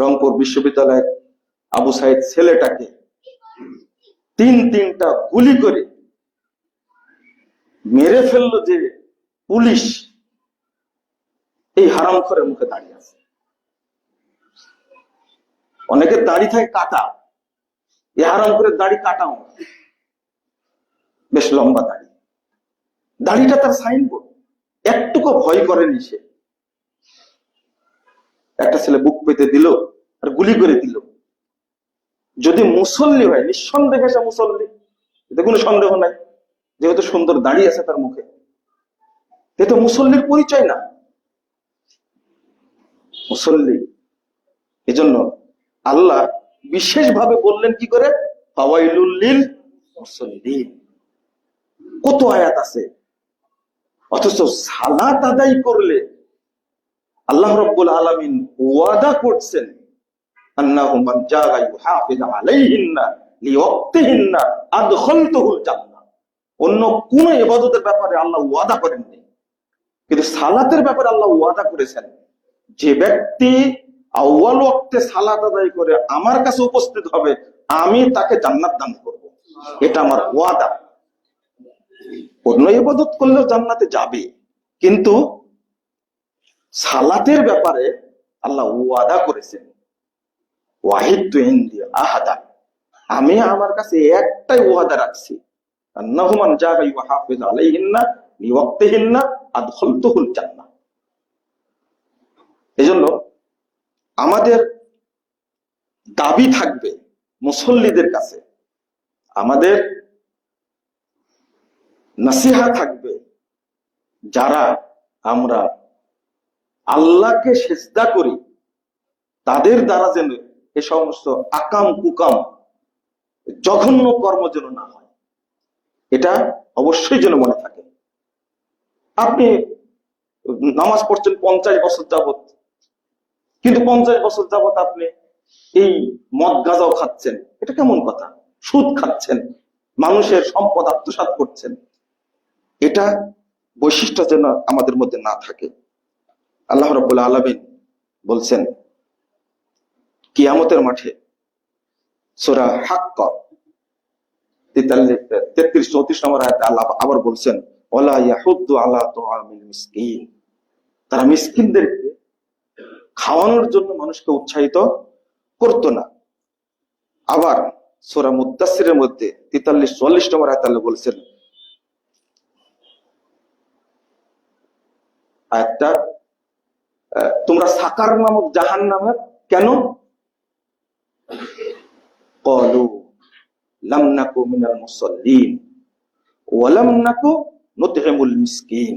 রংপুর বিশ্ববিদ্যালয়ের আবু সাইদ ছেলেটাকে তিন তিনটা গুলি করে মেরে ফেলল যে পুলিশ এই হারাম করে মুখে দাঁড়িয়ে আছে। অনেকের দাড়ি থাকে কাটা। এই হারাম করে দাড়ি কাটাও বেশ লম্বা দাড়ি। দাড়িটা তার সাইনবোর্ড একটুকু ভয় করেনি সে। একটা ছেলে বুক পেতে দিল আর গুলি করে দিল। যদি মুসল্লি হয়, নিঃসন্দেহে সে মুসল্লি। এতে কোনো সন্দেহ নাই, যেহেতু সুন্দর দাড়ি আছে তার মুখে। এ তো মুসল্লির পরিচয় না। মুসল্লি, এজন্য আল্লাহ বিশেষভাবে বললেন কি করে? কত আয়াত আছে? অথচ সালাত আদায় করলে আল্লাহ রব্বুল আলামিন ওয়াদা করছেন অন্য কোন ব্যাপারে আল্লাহ ওয়াদা করেননি। কিন্তু সালাতের ব্যাপারে আল্লাহ ওয়াদা করেছেন। যে ব্যক্তি আউয়াল ওয়াক্তে সালাত আদায় করে আমার কাছে উপস্থিত হবে, আমি তাকে জান্নাত দান করব। এটা আমার ওয়াদা। অন্য ইবাদত করলেও জান্নাতে যাবে। কিন্তু সালাতের ব্যাপারে আল্লাহ ওয়াদা করেছেন। ওয়াহিদ তু আহাদা। আমি আমার কাছে একটাই ওয়াদা রাখছি। আন্নাহুমান আদখালতুহুল জান্নাহ। এজন্য আমাদের দাবি থাকবে মুসল্লিদের কাছে। আমাদের নাসিহা থাকবে যারা আমরা আল্লাহকে সেজদা করি, তাদের দ্বারা যেন এ সমস্ত আকাম কুকাম, জঘন্য কর্ম যেন না হয়। এটা অবশ্যই যেন মনে থাকে। আপনি নামাজ পড়ছেন পঞ্চাশ বছর যাবত কিন্তু পঞ্চাশ বছর যাবত আপনি এই মদ গাঁজাও খাচ্ছেন। এটা কেমন কথা? সুদ খাচ্ছেন, মানুষের সম্পদ আত্মসাৎ করছেন। এটা বৈশিষ্ট্য যেন আমাদের মধ্যে না থাকে। আল্লাহ রব্বুল আলমিন বলছেন কিয়ামতের মাঠে সোরা হাক্ক তেত্রিশ চৌত্রিশ নম্বর আয়াতে আল্লাহ আবার বলছেন তারা মিসকিনদেরকে খাওয়ানোর জন্য মানুষকে উৎসাহিত করতো না। আবার সোরা মুদাসিরের মধ্যে তেতাল্লিশ চুয়াল্লিশ নম্বর আয়াত আল্লাহ বলছেন আয়াতটা আহ, তোমরা সাকার নামক জাহান নামে কেন? কলু, লাম নাকু মিনাল মুসাল্লিন ওয়ালাম নাকু নুতহিমুল মিসকিন।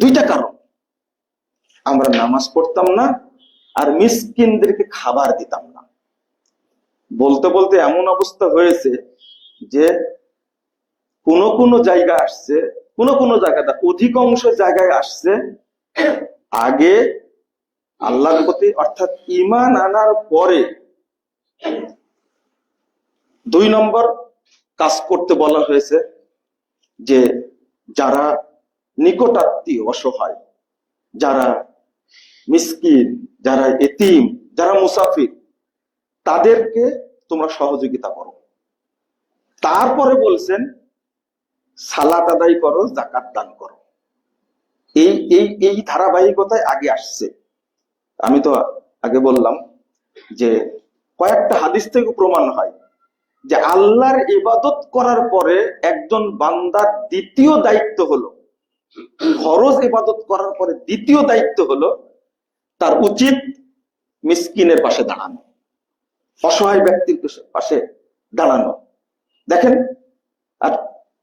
দুইটা কারণ। আমরা নামাজ পড়তাম না, আর মিসকিনদেরকে খাবার দিতাম না। বলতে বলতে এমন অবস্থা হয়েছে যে কোন কোন জায়গা আসছে, কোন কোন জায়গাটা অধিকাংশ জায়গায় আসছে আগে আল্লাহর প্রতি, অর্থাৎ ইমান আনার পরে দুই নম্বর কাজ করতে বলা হয়েছে যে যারা নিকটাত্মীয়, অসহায়, যারা মিসকিন, যারা এতিম, যারা মুসাফির, তাদেরকে তোমরা সহযোগিতা করো। তারপরে বলছেন, সালাত আদায় করো জাকাত দান করো। এই এই এই ধারাবাহিকতায় আগে আসছে। আমি তো আগে বললাম যে কয়েকটা হাদিস থেকে প্রমাণ হয় যে আল্লাহর ইবাদত করার পরে একজন বান্দার দ্বিতীয় দায়িত্ব হলো, ফরজ ইবাদত করার পরে দ্বিতীয় দায়িত্ব হলো তার উচিত মিসকিনের পাশে দাঁড়ানো, অসহায় ব্যক্তির পাশে দাঁড়ানো। দেখেন, আর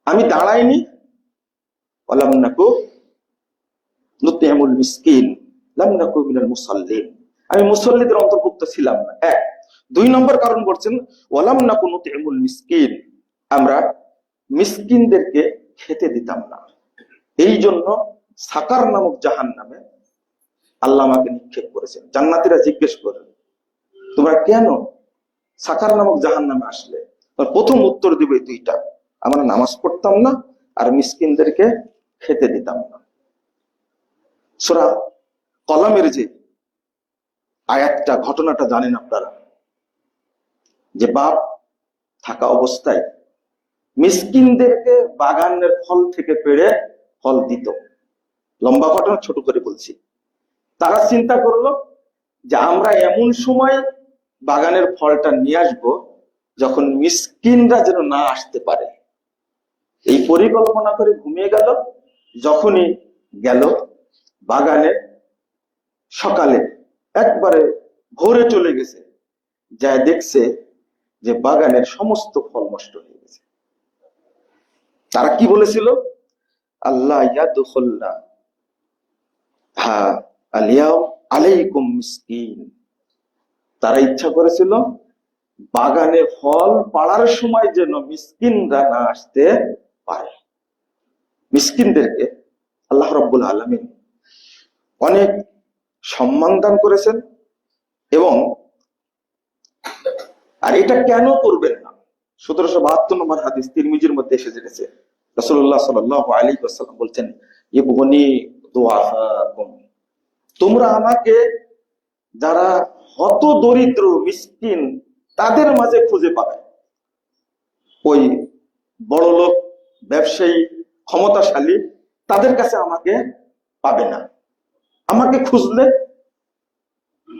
আমি দাঁড়াইনি অলাম নাকু নুতিহামুল মিসকিন, লাম নাকু মিনাল মুসাল্লিন। আমি মুসল্লিদের অন্তর্ভুক্ত ছিলাম না। এক। দুই নম্বর কারণ বলছেন, ওয়ালাম নাকু নুতিহামুল মিসকিন। আমরা মিসকিনদেরকে খেতে দিতাম না। এই জন্য সাকার নামক জাহান নামে আল্লাহ আমাকে নিক্ষেপ করেছেন। জান্নাতিরা জিজ্ঞেস করেন তোমরা কেন সাকার নামক জাহান নামে আসলে প্রথম উত্তর দিবে দুইটা। আমরা নামাজ পড়তাম না আর মিসকিনদেরকে খেতে দিতাম না। সোরা কলামের যে আয়াতটা, ঘটনাটা জানেন আপনারা। যে বাপ থাকা অবস্থায় মিসকিনদেরকে বাগানের ফল থেকে পেড়ে ফল দিত। লম্বা ঘটনা ছোট করে বলছি। তারা চিন্তা করল যে আমরা এমন সময় বাগানের ফলটা নিয়ে আসব যখন মিসকিনরা যেন না আসতে পারে। এই পরিকল্পনা করে ঘুমিয়ে গেল। যখনই গেল বাগানে সকালে একবারে ভোরে চলে গেছে, যা দেখছে যে বাগানের সমস্ত ফল নষ্ট হয়ে গেছে। তারা কি বলেছিল? আল্লাহ ইয়াদুল্লাহ হা, আলিয়াও আলাইকুম মিসকিন। তারা ইচ্ছা করেছিল বাগানে ফল পাড়ার সময় যেন মিসকিনরা না আসতে পারে। মিসকিনদেরকে আল্লাহ রব্বুল আলমিন অনেক সম্মান দান করেছেন এবং আর এটা কেন করবেন না? সতেরোশো বাহাত্তর নম্বর হাদিস তিরমিজির মধ্যে এসে যেতেছে। রসুল্লাহ সাল আলী সাল্লাম বলছেন ইবনি তোমরা আমাকে যারা হত দরিদ্র মিসকিন, তাদের মাঝে খুঁজে পাবে। ওই বড় লোক ব্যবসায়ী, ক্ষমতাশালী তাদের কাছে আমাকে পাবে না। আমাকে খুঁজলে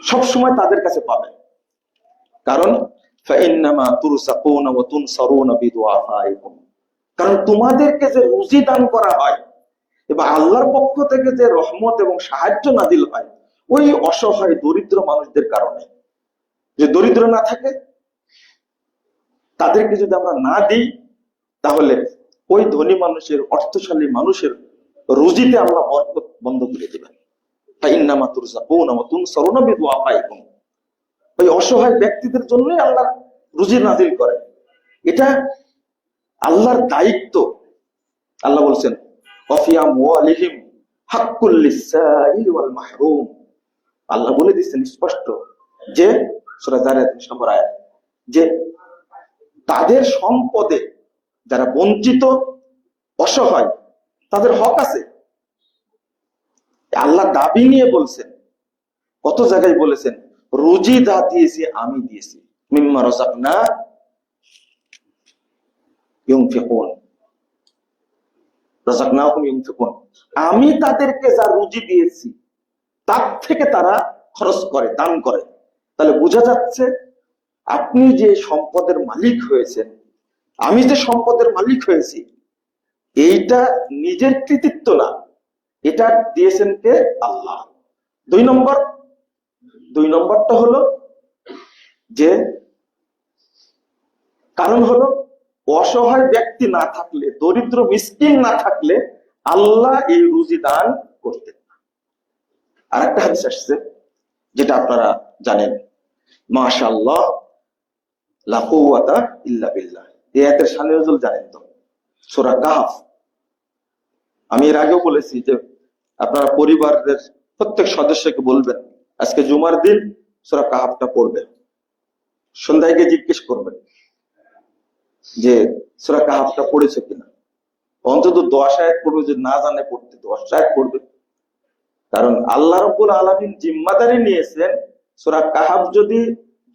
সব সময় তাদের কাছে পাবে। কারণ কারণ তোমাদেরকে যে রুজি দান করা হয় এবং আল্লাহর পক্ষ থেকে যে রহমত এবং সাহায্য নাজিল হয়, ওই অসহায় দরিদ্র মানুষদের কারণে। যে দরিদ্র না থাকে, তাদেরকে যদি আমরা না দিই, তাহলে ওই ধনী মানুষের, অর্থশালী মানুষের রুজিতে আমরা বরকত বন্ধ করে দেবেন। ব্যক্তিদের জন্যই আল্লাহ রুজি নাজিল করে এটা আল্লাহর দায়িত্ব। আল্লাহ বলছেন আল্লাহ বলে দিচ্ছেন স্পষ্ট যে যে তাদের সম্পদে যারা বঞ্চিত, অসহায়, তাদের হক আছে। আল্লাহ দাবি নিয়ে বলছেন। কত জায়গায় বলেছেন, রুজি যা দিয়েছি, আমি দিয়েছি। মিম্মা রজাক না আমি তাদেরকে যা রুজি দিয়েছি, তার থেকে তারা খরচ করে, দান করে। তাহলে বোঝা যাচ্ছে, আপনি যে সম্পদের মালিক হয়েছেন, আমি যে সম্পদের মালিক হয়েছি, এইটা নিজের কৃতিত্ব না। এটা দিয়েছেন কে? আল্লাহ। দুই নম্বর, দুই নম্বরটা হলো যে, কারণ হলো অসহায় ব্যক্তি না থাকলে, দরিদ্র মিসকিন না থাকলে আল্লাহ এই রুজি দান করতেন না। আর একটা হাদিস আসছে, যেটা আপনারা জানেন। মাশাল্লাহ লাকুয়াতা ইল্লা বিল্লাহ। এই আয়াতের শানে জানেন তো, সূরা কাহফ। আমি এর আগেও বলেছি যে আপনারা পরিবারের প্রত্যেক সদস্যকে বলবেন, আজকে জুমার দিন সূরা কাহফটা পড়বেন। সন্ধ্যায় গিয়ে জিজ্ঞেস করবেন যে সূরা কাহফটা পড়েছে কিনা? অন্তত দশ পড়বে যে না জানে পড়তে দশ পড়বে। কারণ আল্লাহ রব্বুল আলমিন জিম্মাদারি নিয়েছেন, সূরা কাহাব যদি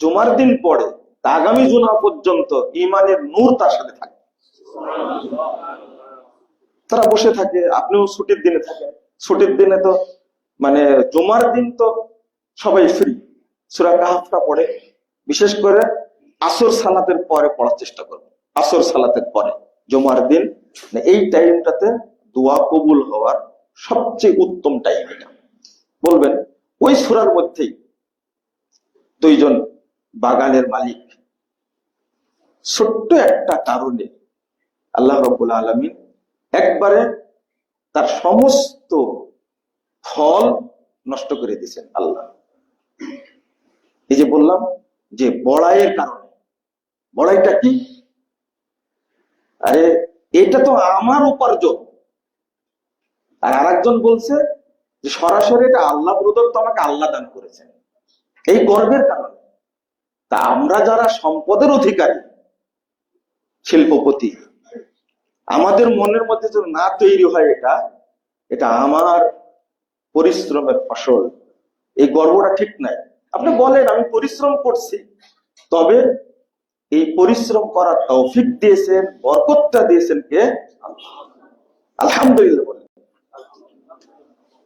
জুমার দিন পড়ে, তা আগামী জুনা পর্যন্ত ইমানের নূর তার সাথে থাকে। তারা বসে থাকে, আপনিও ছুটির দিনে থাকেন। ছুটির দিনে তো মানে জুমার দিন তো সবাই ফ্রি সুরা কাহাফটা পড়ে। বিশেষ করে আসর সালাতের পরে পড়ার চেষ্টা করবে। আসর সালাতের পরে, জুমার দিন। মানে এই টাইমটাতে দোয়া কবুল হওয়ার সবচেয়ে উত্তম টাইম এটা। বলবেন, ওই সুরার মধ্যেই দুইজন বাগানের মালিক। ছোট্ট একটা কারণে আল্লাহ রব্বুল আলমিন একবারে তার সমস্ত ফল নষ্ট করে দিয়েছেন আল্লাহ। এই যে বললাম যে বড়াইয়ের কারণে। বড়াইটা কি? আরে, এটা তো আমার উপার্জন। আর আরেকজন বলছে যে সরাসরি এটা আল্লাহ প্রদত্ত আমাকে আল্লাহ দান করেছেন। এই গর্বের কারণে। তা আমরা যারা সম্পদের অধিকারী, শিল্পপতি আমাদের মনের মধ্যে যদি না তৈরি হয় এটা এটা আমার পরিশ্রমের ফসল। এই গর্বটা ঠিক নাই। আপনি বলেন আমি পরিশ্রম করছি। তবে এই পরিশ্রম করার তৌফিক দিয়েছেন বরকতটা দিয়েছেন কে? আলহামদুলিল্লাহ বলেন।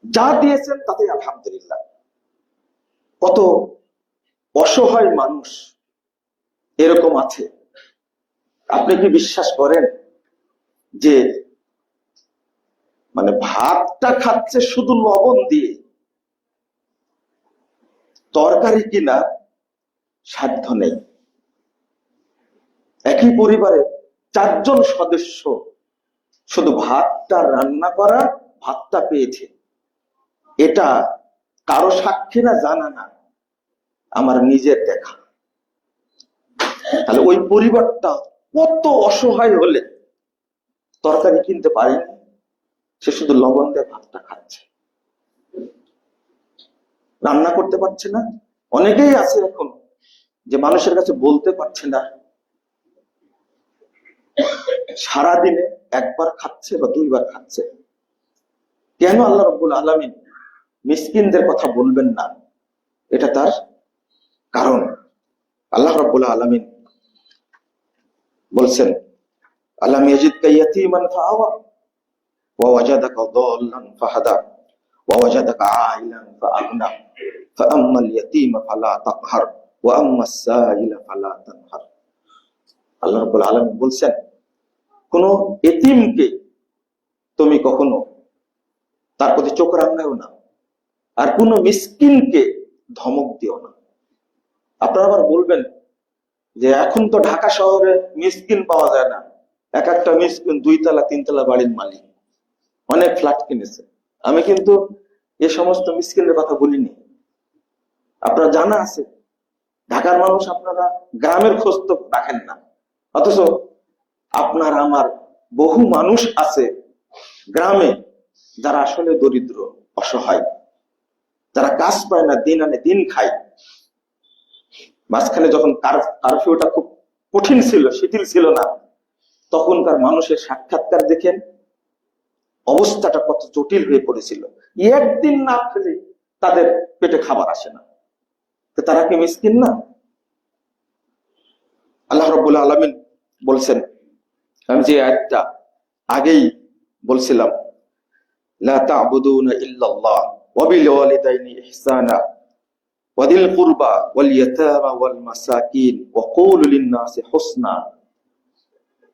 যা দিয়েছেন তাতে আলহামদুলিল্লাহ। কত অসহায় মানুষ এরকম আছে। আপনি কি বিশ্বাস করেন? যে মানে ভাতটা খাচ্ছে শুধু লবণ দিয়ে। তরকারি কিনা সাধ্য নেই। একই পরিবারে চারজন সদস্য শুধু ভাতটা রান্না করা, ভাতটা পেয়েছে। এটা কারও সাক্ষী না জানা না, আমার নিজের দেখা। তাহলে ওই পরিবারটা কত অসহায় হলে তরকারি কিনতে পারেনি। সে শুধু লবণ দিয়ে ভাতটা খাচ্ছে। রান্না করতে পারছে না। অনেকেই আছে এখন যে মানুষের কাছে বলতে পারছে না। সারাদিনে একবার খাচ্ছে বা দুইবার খাচ্ছে। কেন আল্লাহ রব্বুল আলমিন মিসকিনদের কথা বলবেন না? এটা তার কারণ। আল্লাহ রব্বুল আলমিন বলছেন আলাম ইয়াজিদকা ইয়াতীমান ফাআওয়া ওয়া ওয়াজাদাকা দাল্লান ফাহাদা। ওয়া ওয়াজাদাকা আইলান ফাআগনা ফাআম্মাল ইয়াতীমা ফালা তাকহার। ওয়া আম্মাস সাইলা ফালা তানহার। আল্লাহ রাব্বুল আলামিন বলছেন, কোন এতিমকে তুমি কখনো তার প্রতি চোখ রাঙায়ও না, আর কোনো মিসকিনকে ধমক দিও না। আপনারা আবার বলবেন যে এখন তো ঢাকা শহরে মিসকিন পাওয়া যায় না। এক একটা মিসকিন দুই তলা তিনতলা বাড়ির মালিক। অনেক ফ্ল্যাট কিনেছে। আমি কিন্তু এ সমস্ত মিসকিনের কথা বলিনি। আপনারা জানা আছে, ঢাকার মানুষ আপনারা গ্রামের খোঁজ তো রাখেন না। অথচ আপনার আমার বহু মানুষ আছে গ্রামে যারা আসলে দরিদ্র, অসহায়। যারা কাজ পায় না, দিন আনে দিন খায়। মাঝখানে যখন কারফিউটা খুব কঠিন ছিল, শিথিল ছিল না। তখনকার মানুষের সাক্ষাৎকার দেখেন অবস্থাটা কত জটিল হয়ে পড়েছিল। একদিন না খেলে তাদের পেটে খাবার আসে না। তারা কি মিসকিন না? আল্লাহ রব্বুল আলমিন বলছেন, আমি যে আয়াতটা আগেই বলছিলাম, লা তা'বুদুনা ইল্লাল্লাহ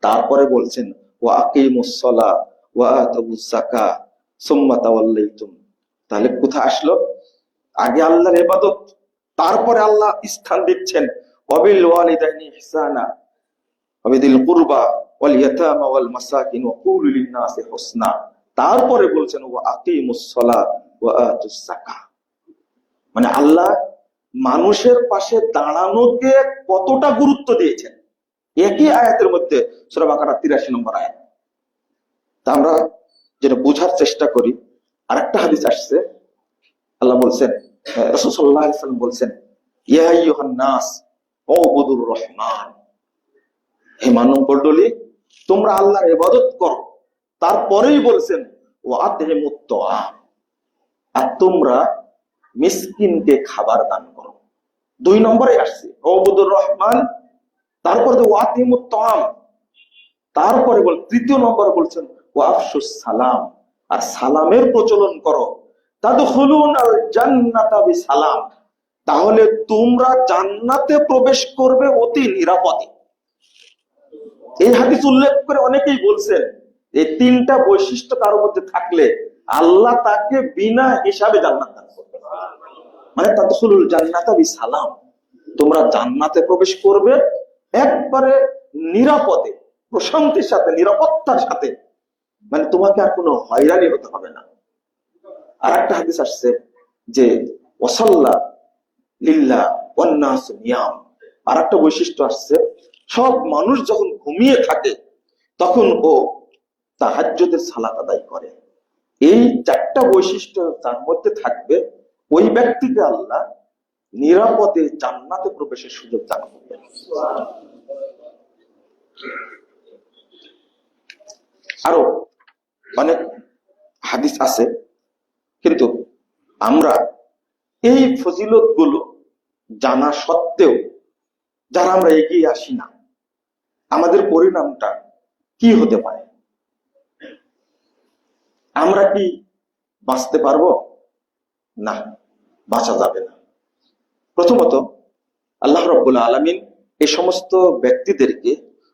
তারপরে বলছেন তাহলে কোথায় আসলো? আগে আল্লাহর ইবাদত, তারপরে আল্লাহ স্থান দিচ্ছেন। তারপরে বলছেন মানে আল্লাহ মানুষের পাশে দাঁড়ানোকে কতটা গুরুত্ব দিয়েছেন? একই আয়াতের মধ্যে সূরা বাকারা 83 নম্বর আয়াত। তা আমরা যেটা বোঝার চেষ্টা করি, আরেকটা হাদিস আসছে। আল্লাহ বলছেন বলছেন রহমান। হে মানব তোমরা আল্লাহর ইবাদত করো। তারপরেই বলছেন ও তাআম আর তোমরা মিসকিনকে খাবার দান করো। দুই নম্বরে আসছে ওবুদুর রহমান তারপরে ও আতহিমুত তাআম তারপরে বল, তৃতীয় নম্বরে বলছেন ও আফসুস সালাম আর সালামের প্রচলন করো। সালাম তাহলে তোমরা জান্নাতে প্রবেশ করবে অতি নিরাপদে। এই হাদিস উল্লেখ করে অনেকেই বলছেন, এই তিনটা বৈশিষ্ট্য কারোর মধ্যে থাকলে আল্লাহ তাকে বিনা হিসাবে জান্নাত দান করবে। মানে তাদখুলুল জান্নাতা সালাম তোমরা জান্নাতে প্রবেশ করবে একবারে নিরাপদে, প্রশান্তির সাথে, নিরাপত্তার সাথে মানে তোমাকে আর কোনো হয়রানি হতে হবে না। আর একটা হাদিস আসছে যে ওসাল্লা লিল্লা অন্যাস নিয়াম। আর একটা বৈশিষ্ট্য আসছে, সব মানুষ যখন ঘুমিয়ে থাকে, তখন ও তাহাজ্যদের সালাত আদায় করে। এই চারটা বৈশিষ্ট্য তার মধ্যে থাকবে, ওই ব্যক্তিকে আল্লাহ নিরাপদে জান্নাতে প্রবেশের সুযোগ দান করবেন। আরও অনেক হাদিস আছে, কিন্তু আমরা এই ফজিলতগুলো জানা সত্ত্বেও যারা আমরা এগিয়ে আসি না, আমাদের পরিণামটা কি হতে পারে? আমরা কি বাঁচতে পারব? না, বাঁচা যাবে না। প্রথমত, আল্লাহ রব্বুল আলমিন এই সমস্ত ব্যক্তিদেরকে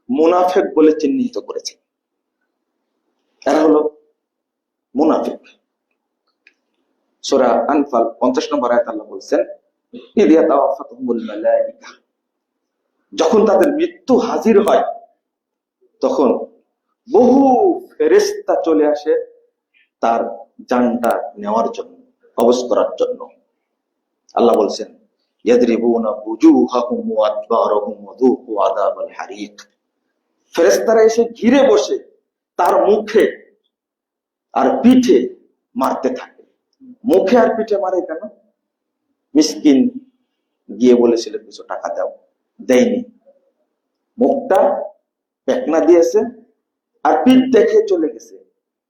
মুনাফেক বলে চিহ্নিত করেছেন। এরা হলো মুনাফিক। সোরা আনফাল পঞ্চাশ নম্বর আয়াত আল্লাহ বলছেন যখন তাদের মৃত্যু হাজির হয়, তখন বহু ফেরেস্তা চলে আসে তার জানটা নেওয়ার জন্য কবজ করার জন্য। আল্লাহ বলছেন বুজুহাহুম আযাবাল হারিক। ফেরেশতারা এসে ঘিরে বসে তার মুখে আর পিঠে মারতে থাকে। মুখে আর পিঠে মারে কেন? মিসকিন গিয়ে বলেছিল, কিছু টাকা দাও। দেয়নি মুখটা পেকনা দিয়েছে আর পিঠ দেখে চলে গেছে।